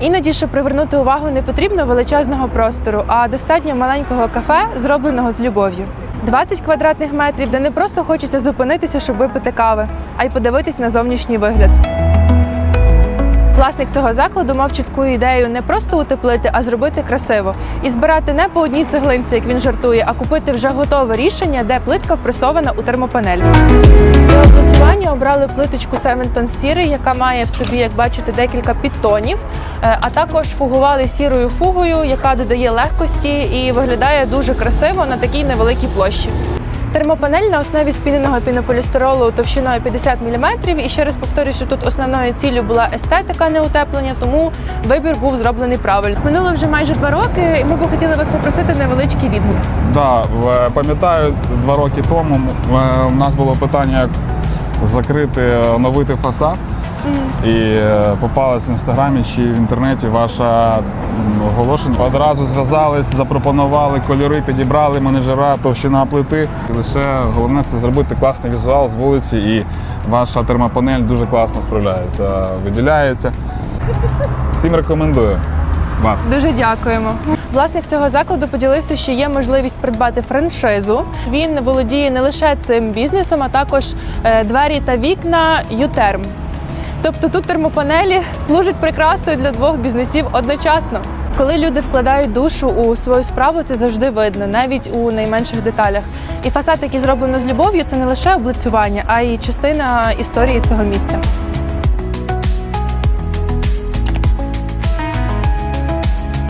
Іноді, щоб привернути увагу, не потрібно величезного простору, а достатньо маленького кафе, зробленого з любов'ю. 20 квадратних метрів, де не просто хочеться зупинитися, щоб випити кави, а й подивитись на зовнішній вигляд. Власник цього закладу мав чітку ідею не просто утеплити, а зробити красиво і збирати не по одній цеглинці, як він жартує, а купити вже готове рішення, де плитка впресована у термопанель. Для облицювання обрали плиточку Севентон Сірий, яка має в собі, як бачите, декілька підтонів, е, а також фугували сірою фугою, яка додає легкості і виглядає дуже красиво на такій невеликій площі. Термопанель на основі спіненого пінополістиролу товщиною 50 мм. І ще раз повторюю, що тут основною ціллю була естетика, а не утеплення, тому вибір був зроблений правильно. Минуло вже майже два роки, і ми б хотіли вас попросити невеличкий відгук. Да, пам'ятаю, два роки тому у в нас було питання, як закрити, оновити фасад. І е, попалось в інстаграмі чи в інтернеті ваше оголошення. Одразу зв'язались, запропонували кольори, підібрали менеджера, товщина плити. І лише головне це зробити класний візуал з вулиці, і ваша термопанель дуже класно справляється, виділяється. Всім рекомендую вас. Дуже дякуємо. Власник цього закладу поділився, що є можливість придбати франшизу. Він володіє не лише цим бізнесом, а також е, двері та вікна Ютерм. Тобто тут термопанелі служать прикрасою для двох бізнесів одночасно. Коли люди вкладають душу у свою справу, це завжди видно, навіть у найменших деталях. І фасад, який зроблено з любов'ю, це не лише облицювання, а й частина історії цього місця.